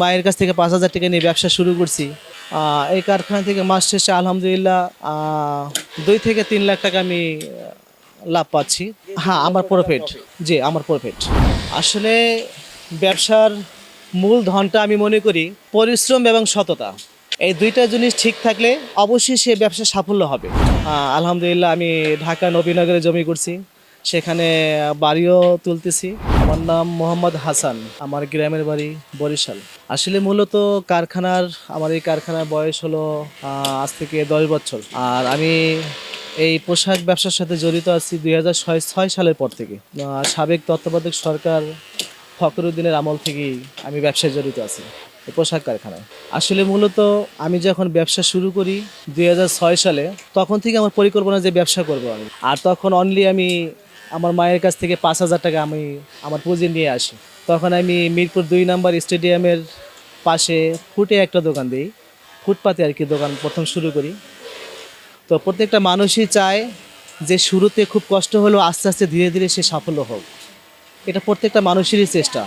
মায়ের কাছ থেকে পাঁচ হাজার টাকা নিয়ে ব্যবসা শুরু করছি। এই কারখানা থেকে মাস শেষে আলহামদুলিল্লাহ দুই থেকে তিন লাখ টাকা আমি লাভ পাচ্ছি। হ্যাঁ আমার প্রফিট জি, আমার প্রফিট আসলে ব্যবসার মূল ধনটা আমি মনে করি পরিশ্রম এবং সততা। এই দুইটা জিনিস ঠিক থাকলে অবশ্যই সে ব্যবসা সাফল্য হবে। আলহামদুলিল্লাহ আমি ঢাকা নবীনগরে জমি করছি। সেখানে বাড়িও তুলতেছি। আমার নাম মোহাম্মদ হাসান, আমার গ্রামের বাড়ি বরিশাল। আসলে মূলত কারখানার, আমার এই কারখানার বয়স হলো আজ থেকে দশ বছর। আর আমি এই পোশাক ব্যবসার সাথে জড়িত আছি দুই ছয় সালের পর থেকে। সাবেক তত্ত্বাবধায়ক সরকার ফখরুদ্দিনের আমল থেকেই আমি ব্যবসায় জড়িত আছি পোশাক কারখানায়। আসলে মূলত আমি যখন ব্যবসা শুরু করি দুই হাজার ছয় সালে, তখন থেকে আমার পরিকল্পনা যে ব্যবসা করব আমি। আর তখন অনলি আমি আমার মায়ের কাছ থেকে পাঁচ হাজার টাকা আমি আমার পুঁজি নিয়ে আসি। তখন আমি মিরপুর দুই নম্বর স্টেডিয়ামের পাশে ফুটে একটা দোকান দিই। ফুটপাতে আর কি দোকান প্রথম শুরু করি। তো প্রত্যেকটা মানুষই চায় যে শুরুতে খুব কষ্ট হলেও আস্তে আস্তে ধীরে ধীরে সে সাফল্য হোক। এটা প্রত্যেকটা মানুষেরই চেষ্টা।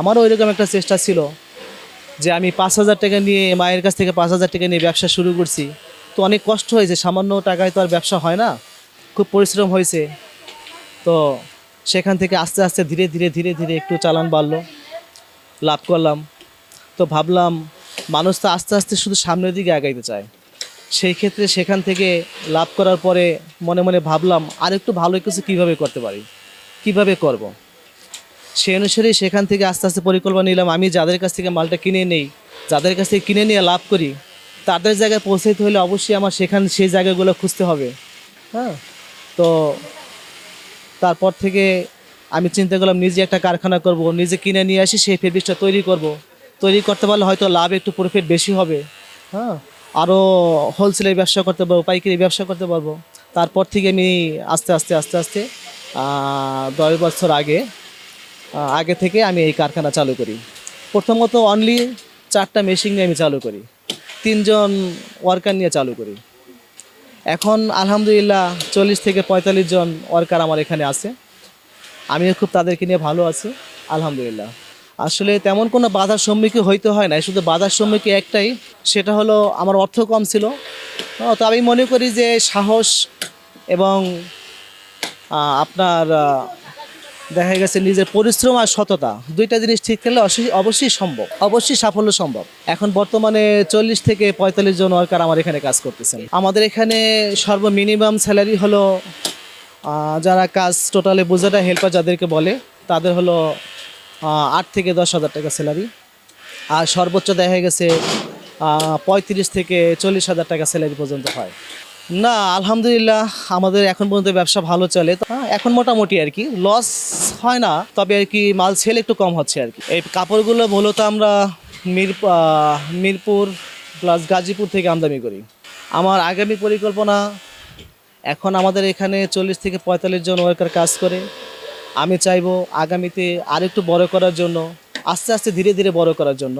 আমারও ওইরকম একটা চেষ্টা ছিল যে আমি পাঁচ হাজার টাকা নিয়ে মায়ের কাছ থেকে পাঁচ হাজার টাকা নিয়ে ব্যবসা শুরু করছি। তো অনেক কষ্ট হয়েছে, সামান্য টাকায় তো আর ব্যবসা হয় না। খুব পরিশ্রম হয়েছে। তো সেখান থেকে আস্তে আস্তে ধীরে ধীরে ধীরে ধীরে একটু চালান বাড়লো, লাভ করলাম। তো ভাবলাম মানুষ তো আস্তে আস্তে শুধু সামনের দিকে আগাইতে চায়। সেই ক্ষেত্রে সেখান থেকে লাভ করার পরে মনে মনে ভাবলাম আর একটু ভালো কিছু কীভাবে করতে পারি, কীভাবে করব। সেই অনুসারে সেখান থেকে আস্তে আস্তে পরিকল্পনা নিলাম। আমি যাদের কাছ থেকে মালটা কিনে নেই, যাদের কাছ থেকে কিনে নিয়ে লাভ করি, তাদের জায়গায় পৌঁছাইতে হলে অবশ্যই আমার সেখান, সেই জায়গাগুলো খুঁজতে হবে। হ্যাঁ? তো তারপর থেকে আমি চিন্তা করলাম, নিজে একটা কারখানা করব, নিজে কিনে নিয়ে আসি, সেই ফেব্রিক্সটা তৈরি করব। তৈরি করতে পারলে হয়তো লাভ একটু প্রফিট বেশি হবে। হ্যাঁ আরও হোলসেলের ব্যবসা করতে পারব, পাইকারি ব্যবসা করতে পারব। তারপর থেকে আমি আস্তে আস্তে আস্তে আস্তে দশ বছর আগে আগে থেকে আমি এই কারখানা চালু করি। প্রথমত অনলি চারটা মেশিন নিয়ে আমি চালু করি। তিনজন ওয়ার্কার নিয়ে চালু করি। এখন আলহামদুলিল্লাহ চল্লিশ থেকে পঁয়তাল্লিশ জন ওয়ার্কার আমার এখানে আছে। আমিও খুব তাদেরকে নিয়ে ভালো আছি, আলহামদুলিল্লাহ। আসলে তেমন কোনো বাধার সম্মুখীন হইতে হয় না শুধু বাধার সম্মুখীন একটাই, সেটা হলো আমার অর্থ কম ছিল। তো আমি মনে করি যে সাহস এবং আপনার দেখা গেছে নিজের পরিশ্রম আর সততা। দুইটা জিনিস ঠিক অবশ্যই- অবশ্যই সম্ভব। অবশ্যই সাফল্য সম্ভব। এখন বর্তমানে চল্লিশ থেকে পঁয়তাল্লিশ জন ওয়ার্কার আমার এখানে কাজ করতেছেন। আমাদের এখানে সর্ব মিনিমাম স্যালারি হলো যারা কাজ টোটালে বোঝাটা হেল্পার যাদেরকে বলে, তাদের হলো আট থেকে দশ হাজার টাকা স্যালারি আর সর্বোচ্চ দেখা গেছে পঁয়ত্রিশ থেকে চল্লিশ হাজার টাকা স্যালারি পর্যন্ত হয়। না আলহামদুলিল্লাহ আমাদের এখন পর্যন্ত ব্যবসা ভালো চলে। হ্যাঁ, এখন মোটামুটি আর কি। লস হয় না তবে আর কি মাল সেল একটু কম হচ্ছে আর কি। এই কাপড়গুলো মূলত আমরা মির মিরপুর প্লাস গাজীপুর থেকে আমদানি করি। আমার আগামী পরিকল্পনা এখন আমাদের এখানে চল্লিশ থেকে পঁয়তাল্লিশ জন ওয়ার্কার কাজ করে। আমি চাইব আগামীতে আরেকটু বড় করার জন্য আস্তে আস্তে ধীরে ধীরে বড় করার জন্য।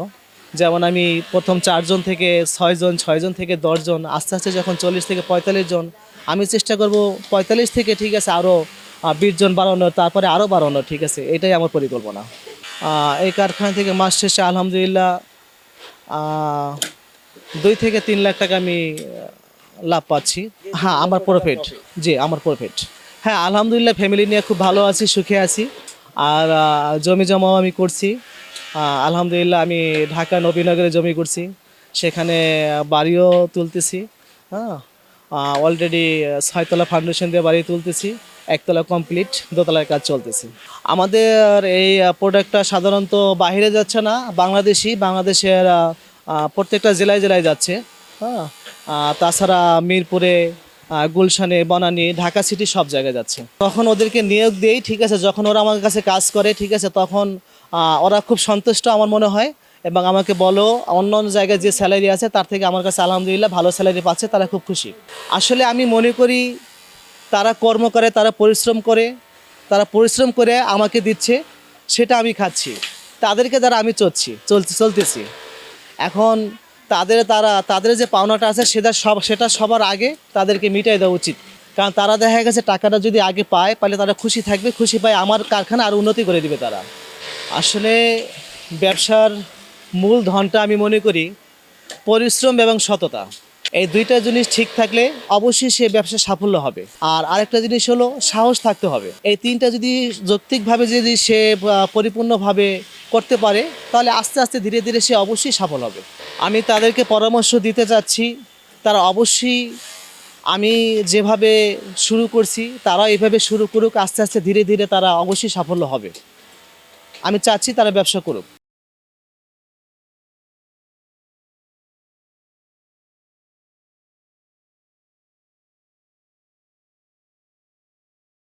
যেমন আমি প্রথম চারজন থেকে ছয়জন ছয়জন থেকে দশজন, আস্তে আস্তে যখন চল্লিশ থেকে পঁয়তাল্লিশ জন, আমি চেষ্টা করব পঁয়তাল্লিশ থেকে ঠিক আছে আরও বিশ জন বাড়ানোর তারপরে আরও বাড়ানোর ঠিক আছে, এটাই আমার পরিকল্পনা। এই কারখানা থেকে মাস শেষে আলহামদুলিল্লাহ দুই থেকে তিন লাখ টাকা আমি লাভ পাচ্ছি। হ্যাঁ আমার প্রফিট জি, আমার প্রফিট হ্যাঁ আলহামদুলিল্লাহ ফ্যামিলি নিয়ে খুব ভালো আছি, সুখে আছি। আর জমি জমাও আমি করছি। আলহামদুলিল্লাহ আমি ঢাকা নবীনগরে জমি করছি। সেখানে বাড়িও তুলতেছি হ্যাঁ? অলরেডি ছয়তলা ফাউন্ডেশন দিয়ে বাড়ি তুলতেছি, একতলা কমপ্লিট দোতলার কাজ চলতেছে। আমাদের এই প্রোডাক্টটা সাধারণত বাইরে যাচ্ছে না, বাংলাদেশি, বাংলাদেশের প্রত্যেকটা জেলায় জেলায় যাচ্ছে হ্যাঁ? তাছাড়া মিরপুরে গুলশানে, বনানি, ঢাকা সিটি সব জায়গায় যাচ্ছে। তখন ওদেরকে নিয়োগ দেই ঠিক আছে, যখন ওরা আমার কাছে কাজ করে, ঠিক আছে, তখন ওরা খুব সন্তুষ্ট আমার মনে হয় এবং আমাকে বলো, অন্য অন্য জায়গায় যে স্যালারি আছে, তার থেকে আমার কাছে আলহামদুলিল্লাহ ভালো স্যালারি পাচ্ছে, তারা খুব খুশি। আসলে আমি মনে করি তারা কর্ম করে, তারা পরিশ্রম করে, তারা পরিশ্রম করে আমাকে দিচ্ছে, সেটা আমি খাচ্ছি। তাদেরকে দ্বারা আমি চলছি, চলতে, চলতেছি। এখন তাদের তারা, তাদের যে পাওনাটা আছে সেটা সব, সেটা সবার আগে তাদেরকে মিটাই দেওয়া উচিত। কারণ তারা দেখা গেছে টাকাটা যদি আগে পায় তাহলে তারা খুশি থাকবে, খুশি পায় আমার কারখানা আর উন্নতি করে দিবে তারা। আসলে ব্যবসার মূল ধনটা আমি মনে করি পরিশ্রম এবং সততা। এই দুইটা জিনিস ঠিক থাকলে অবশ্যই সে ব্যবসা সাফল্য হবে। আর আরেকটা জিনিস হলো সাহস থাকতে হবে। এই তিনটা যদি যৌক্তিকভাবে যদি সে পরিপূর্ণভাবে করতে পারে, তাহলে আস্তে আস্তে ধীরে ধীরে সে অবশ্যই সফল হবে। আমি তাদেরকে পরামর্শ দিতে চাচ্ছি, তারা অবশ্যই আমি যেভাবে শুরু করছি তারা এভাবে শুরু করুক, আস্তে আস্তে ধীরে ধীরে তারা অবশ্যই সাফল্য হবে। আমি চাচ্ছি তারা ব্যবসা করুক।